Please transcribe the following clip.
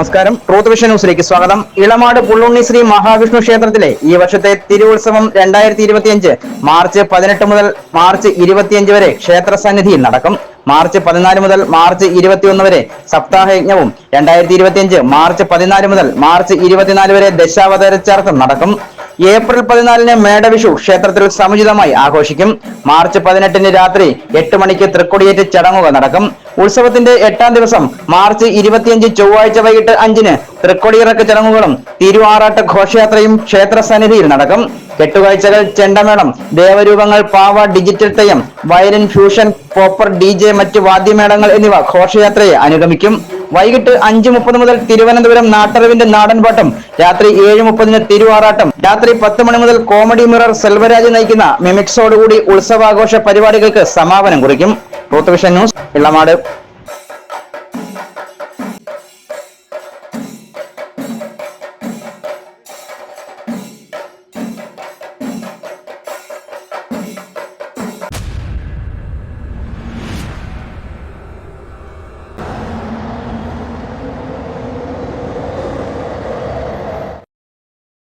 നമസ്കാരം. Truth vision ന്യൂസിലേക്ക് സ്വാഗതം. ഇളമാട് പുള്ളുണ്ണി ശ്രീ മഹാവിഷ്ണു ക്ഷേത്രത്തിലെ ഈ വർഷത്തെ തിരുവുത്സവം രണ്ടായിരത്തി ഇരുപത്തിയഞ്ച് മാർച്ച് പതിനെട്ട് മുതൽ മാർച്ച് ഇരുപത്തിയഞ്ച് വരെ ക്ഷേത്ര സന്നിധിയിൽ നടക്കും. മാർച്ച് പതിനാല് മുതൽ മാർച്ച് ഇരുപത്തിയൊന്ന് വരെ സപ്താഹയജ്ഞവും രണ്ടായിരത്തി ഇരുപത്തിയഞ്ച് മാർച്ച് പതിനാല് മുതൽ മാർച്ച് ഇരുപത്തിനാല് വരെ ദശാവതാര ചർച്ച നടക്കും. ഏപ്രിൽ പതിനാലിന് മേടവിഷു ക്ഷേത്രത്തിൽ സമുചിതമായി ആഘോഷിക്കും. മാർച്ച് പതിനെട്ടിന് രാത്രി എട്ട് മണിക്ക് തൃക്കൊടിയേറ്റ് ചടങ്ങുകൾ നടക്കും. ഉത്സവത്തിന്റെ എട്ടാം ദിവസം മാർച്ച് ഇരുപത്തിയഞ്ച് ചൊവ്വാഴ്ച വൈകിട്ട് അഞ്ചിന് തൃക്കൊടിയിറക്ക് ചടങ്ങുകളും തിരുവാറാട്ട് ഘോഷയാത്രയും ക്ഷേത്ര സന്നിധിയിൽ നടക്കും. കെട്ടുകാഴ്ചകൾ ചെണ്ടമേളം ദേവരൂപങ്ങൾ പാവ digital Theyyam violin fusion popper D J മറ്റ് വാദ്യമേളങ്ങൾ എന്നിവ ഘോഷയാത്രയെ അനുഗമിക്കും. വൈകിട്ട് അഞ്ച് മുപ്പത് മുതൽ തിരുവനന്തപുരം നാട്ടറിവിന്റെ നാടൻപാട്ടം രാത്രി ഏഴ് മുപ്പതിന് തിരുവാറാട്ടം രാത്രി പത്ത് മണി മുതൽ കോമഡി മിറർ സെൽവരാജ് നയിക്കുന്ന മിമിക്സോടുകൂടി ഉത്സവാഘോഷ പരിപാടികൾക്ക് സമാപനം കുറിക്കും. Ruth vision news Elamad